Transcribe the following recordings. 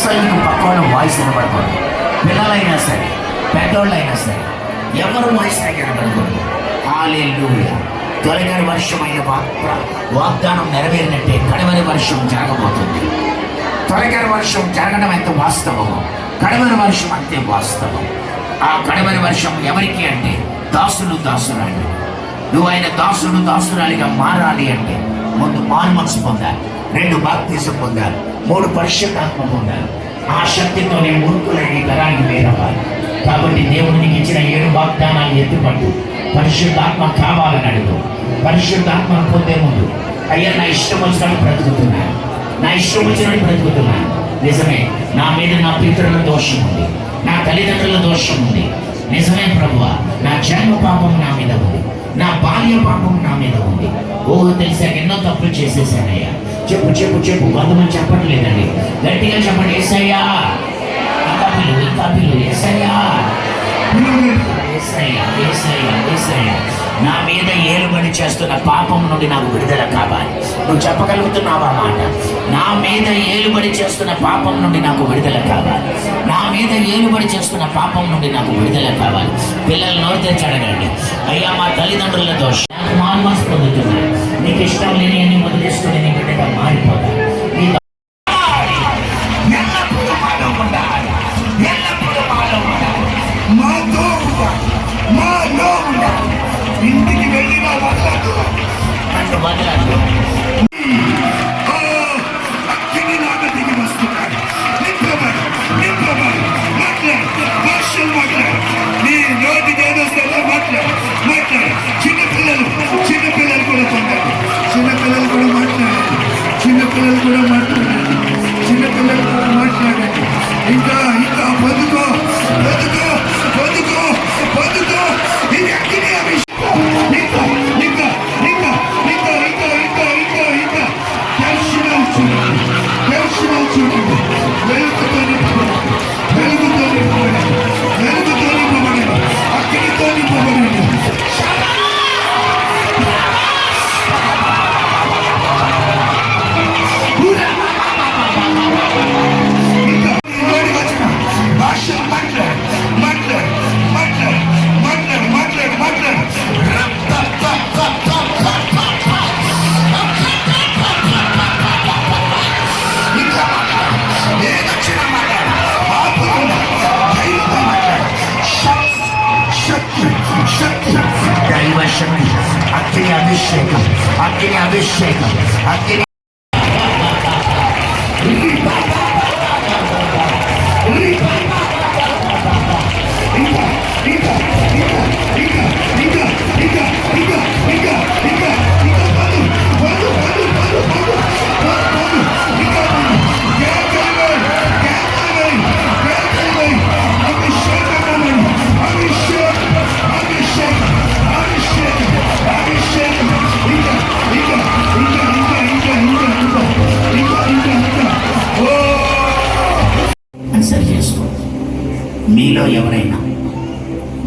అస్సలు నీకు పక్కన వాయిస్ వినబడకూడదు. పిల్లలైనా సరే పెద్దోళ్ళైనా సరే ఎవరు వాయిస్ నాకు వినపడకూడదు హాలెలూయా. తొలగని వర్షమైన వా- వాగ్దానం నెరవేరినట్టే కడవరి వర్షం జరగబోతుంది. తొలగని వర్షం జరగడం ఎంత వాస్తవమో కడవరి వర్షం అంతే వాస్తవం. ఆ కడవరి వర్షం ఎవరికి అంటే దాసులు దాసురాలి నువ్వు ఆయన దాసుడు దాసురాలిగా మారాలి అంటే ముందు మారు మనసు పొందాలి. రెండు బాప్తీసం పొందారు. మూడు పరిశుద్ధాత్మ పొందారు. ఆ శక్తితోనే మూర్ఖులైన ఈ తరానికి వేరవ్వాలి కాబట్టి దేవుడు నీకు ఇచ్చిన ఏడు వాగ్దానాలు ఎత్తుపట్టు. పరిశుద్ధాత్మ కావాలని అడుగు. పరిశుద్ధాత్మను పొందే ముందు. అయ్యా నా ఇష్టం వచ్చినట్టు బ్రతుకుతున్నాను నా ఇష్టం వచ్చినట్టు బ్రతుకుతున్నాను నిజమే నా మీద నా పితరుల దోషం ఉంది. నా తల్లిదండ్రుల దోషం ఉంది. నిజమే ప్రభువ నా జన్మ పాపం నా మీద ఉంది. నా బాల్య పాపం నా మీద ఉంది. ఓహో తెలిసాక ఎన్నో తప్పులు చేసేసానయ్యా చెప్పు చెప్పు చెప్పు. కొంతమంది చెప్పట్లేదండి. గట్టిగా చెప్పండి. ఏసయ్యా. ఇంకా పిలు ఇంకా పిలు. ఏసయ్యా. ఏసయ్యా ఏసయ్యా ఏసయ్యా. నా మీద ఏలుబడి చేస్తున్న పాపం నుండి నాకు విడుదల కావాలి. నువ్వు చెప్పగలుగుతున్నావా మాట? నా మీద ఏలుబడి చేస్తున్న పాపం నుండి నాకు విడుదల కావాలి. నా మీద ఏలుబడి చేస్తున్న పాపం నుండి నాకు విడుదల కావాలి. పిల్లలు నోరు తెచ్చి అడగండి. అయ్యా మా తల్లిదండ్రుల దోషం. ఆయన మార్మల్స్ పొందుతున్నాయి నీకు ఇష్టం లేని అని వదిలేసుకుని నీ బిడ్డగా మారిపోతాయి ఇంటికి వెళ్ళిన వదలదు. అంటే వదలదు. Thank you. దైవ శక్తి అగ్ని అభిషేకం అగ్ని అభిషేకం అగ్ని చేసుకో మీలో ఎవరైనా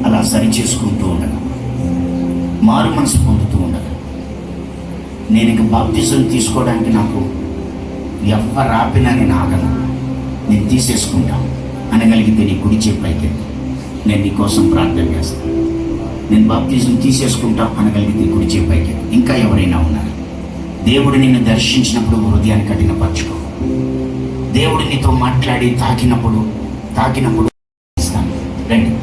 అలా సరి చేసుకుంటూ ఉండగా మారు మనసు పొందుతూ ఉండగా నేను ఇక బాప్తిజం తీసుకోవడానికి నాకు ఎవరు ఆపినా నేను ఆగను. నేను తీసేసుకుంటా అనగలిగితే నీ గుడి చెప్పైతే నేను నీ కోసం ప్రార్థన చేస్తాను. నేను బాప్తిజం తీసేసుకుంటా అనగలిగితే కుడి చెప్పైతే ఇంకా ఎవరైనా ఉన్నారు? దేవుడు నిన్ను దర్శించినప్పుడు హృదయాన్ని కఠినపరచుకో. దేవుడు నీతో మాట్లాడి తాకినప్పుడు తాకినప్పుడు ఇస్తాను. రండి.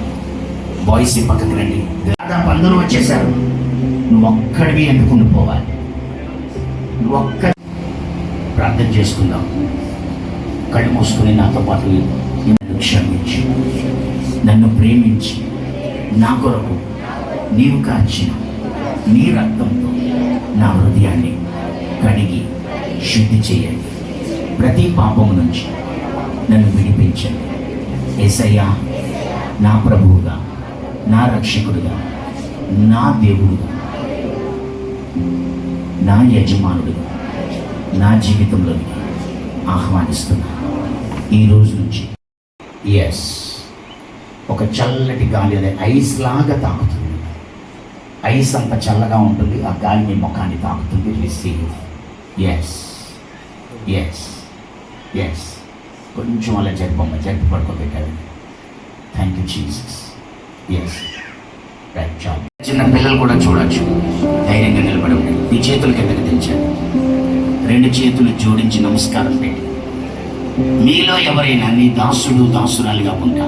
బాయ్స్ ఈ పక్కకి రండి. దాదాపు అందరూ వచ్చేసారు. నువ్వు ఒక్కడివి ఎందుకు పోవాలి? నువ్వు ఒక్క ప్రార్థన చేసుకుందాం. కళ్ళు మూసుకుని నాతో పాటు నన్ను క్షమించి. నన్ను ప్రేమించి. నా కొరకు నీవు కార్చిన నీ రక్తంతో నా హృదయాన్ని కడిగి శుద్ధి చేయండి. ప్రతి పాపము నుంచి నన్ను విడిపించండి. ఏసయ్యా నా ప్రభువుగా నా రక్షకుడుగా నా దేవుడుగా నా యజమానుడిగా నా జీవితంలోకి ఆహ్వానిస్తున్నాను ఈ రోజు నుంచి ఎస్ ఒక చల్లటి గాలి అనే ఐస్ లాగా తాకుతుంది. ఐస్ అంత చల్లగా ఉంటుంది ఆ గాలి మీ ముఖాన్ని తాకుతుంది రిసీవ్. ఎస్ ఎస్ ఎస్ కొంచెం అలా జరిపమ్మ జరిపి పడుకోబెట్టాడు thank you Jesus yes right చాలు చిన్న పిల్లలు కూడా చూడొచ్చు. ధైర్యంగా నిలబడి ఉండండి మీ చేతులు కిందకి తెచ్చాడు రెండు చేతులు జోడించి నమస్కారం పెట్టి. మీలో ఎవరైనా నీ దాసుడు దాసురాలుగా ఉంటా